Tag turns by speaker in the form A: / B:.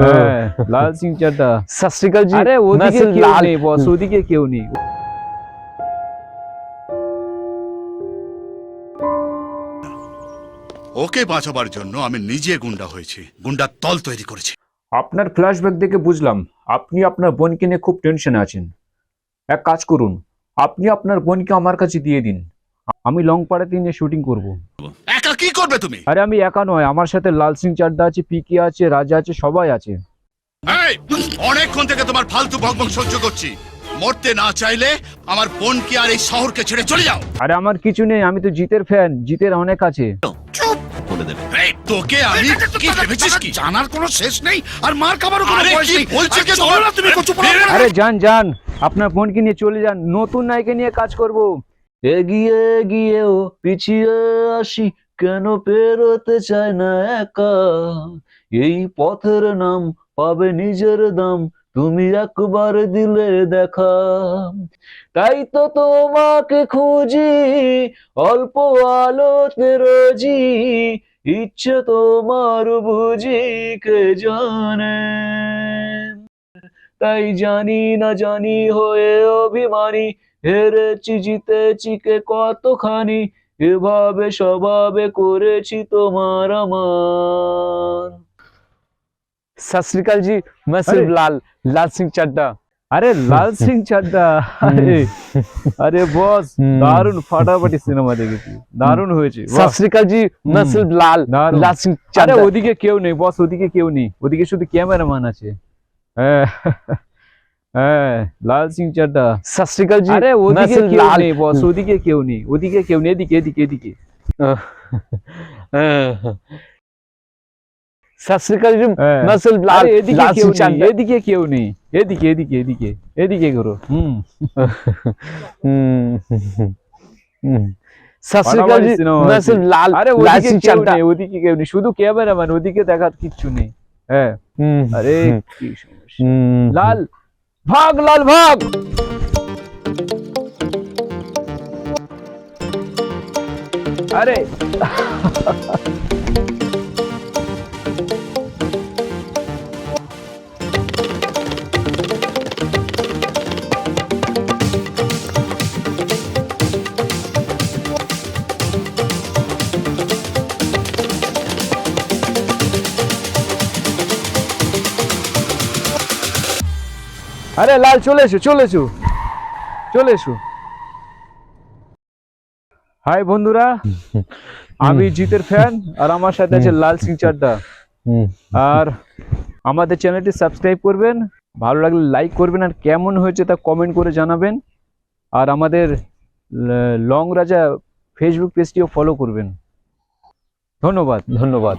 A: হ্যাঁ। হ্যাঁ, লাল সিং চাড্ডা
B: জি
A: আরে ওদিকে কেউ নেই বস ওদিকে কেউ নেই।
C: ওকে বাঁচাবার জন্য আমি নিজে গুন্ডা হয়েছি গুন্ডার তল তৈরি করেছি।
A: আপনার ফ্ল্যাশব্যাক দেখে বুঝলাম আপনি আপনার বোনকে নিয়ে খুব টেনশনে আছেন। এক কাজ করুন আপনি আপনার বোনকে আমার কাছে দিয়ে দিন। আমি লং পাড়াতে নিয়ে শুটিং করব।
C: একা কি করবে তুমি?
A: আরে আমি একা নয় আমার সাথে লাল সিং চাড্ডা আছে পিকে আছে রাজা আছে সবাই আছে।
C: এই, অনেকক্ষণ থেকে তোমার ফালতু বকবক সহ্য করছি। মরতে না চাইলে আমার বোনকে আর এই শহরকে ছেড়ে চলে যাও।
A: আরে আমার কিছু নেই আমি তো জিতের ফ্যান জিতের অনেক আছে।
C: চুপ। বলে দেবে। এই তোকে আমি কি ভেবেছিস কি? জানার কোনো শেষ নেই আর মার খাবারও কোনো বয়স নেই। বলছে কে চলো না তুমি কচু
A: আরে যান যান আপনার বোনকে নিয়ে চলে যান নতুন নায়িকা নিয়ে কাজ করব।
B: এগিয়ে গিয়েও পিছিয়ে আসি কেন পেরোতে চায় না একা? এই পথের নাম পাবে নিজের দাম, তুমি একবার দিলে দেখা। তাই তো তোমাকে খুঁজি, অল্প আলোতে রোজি, ইচ্ছে তোমার বুঝি কে জানে? তাই জানি না, জানি হয়ে অভিমানী, হেরেছি, জিতেছি কে কতখানি? এভাবে স্বভাবে করেছি তোমার আমার सत श्रीकाल जी मैं सिर्फ
A: अरे।
B: लाल लाल सिंह चड्डा
A: আরে লাল সিং চাড্ডা আরে আরে বস
B: হুম।
A: দারুণ ফাটাফাটি সিনেমা দেখেছি দারুণ হয়েছে বাহ।
B: सत श्रीकाल जी मैं
A: हम्म।
B: सिर्फ लाल
A: दारुण।
B: लाल सिंह
A: আরে
B: चड्डा
A: ওদিকে কেউ নেই বস ওদিকে কেউ নেই ওদিকে শুধু ক্যামেরাম্যান আছে হ্যাঁ লাল সিং চাড্ডা
B: সত জি
A: আরে ওদিকে কেউ নেই বস ওদিকে কেউ নেই ওদিকে কেউ নেই এদিকে এদিকে এদিকে।
B: সত জি মাসল
A: লাল এদিকে কেউ নেই এদিকে কেউ নেই এদিকে এদিকে এদিকে এদিকে করো হুম। হুম।
B: সত
A: জি
B: মাসল লাল
A: আরে ওদিকে কেউ নেই ওদিকে কেউ নেই শুধু ক্যামেরাম্যান ওদিকে দেখার কিচ্ছু নেই। হ্যাঁ। আরে কি সমস্যা। লাল। ভাগ লাল ভাগ আরে আরে লাল, চলে এসো চলে এসো। চলে এসো। হাই বন্ধুরা, আমি জিতের ফ্যান আর আমার সাথে আছে লাল সিং চাড্ডা। আর আমাদের চ্যানেলটি সাবস্ক্রাইব করবেন, ভালো লাগলে লাইক করবেন, আর কেমন হয়েছে তা কমেন্ট করে জানাবেন। আর আমাদের লং রাজা ফেসবুক পেজটিও ফলো করবেন। ধন্যবাদ।
B: ধন্যবাদ।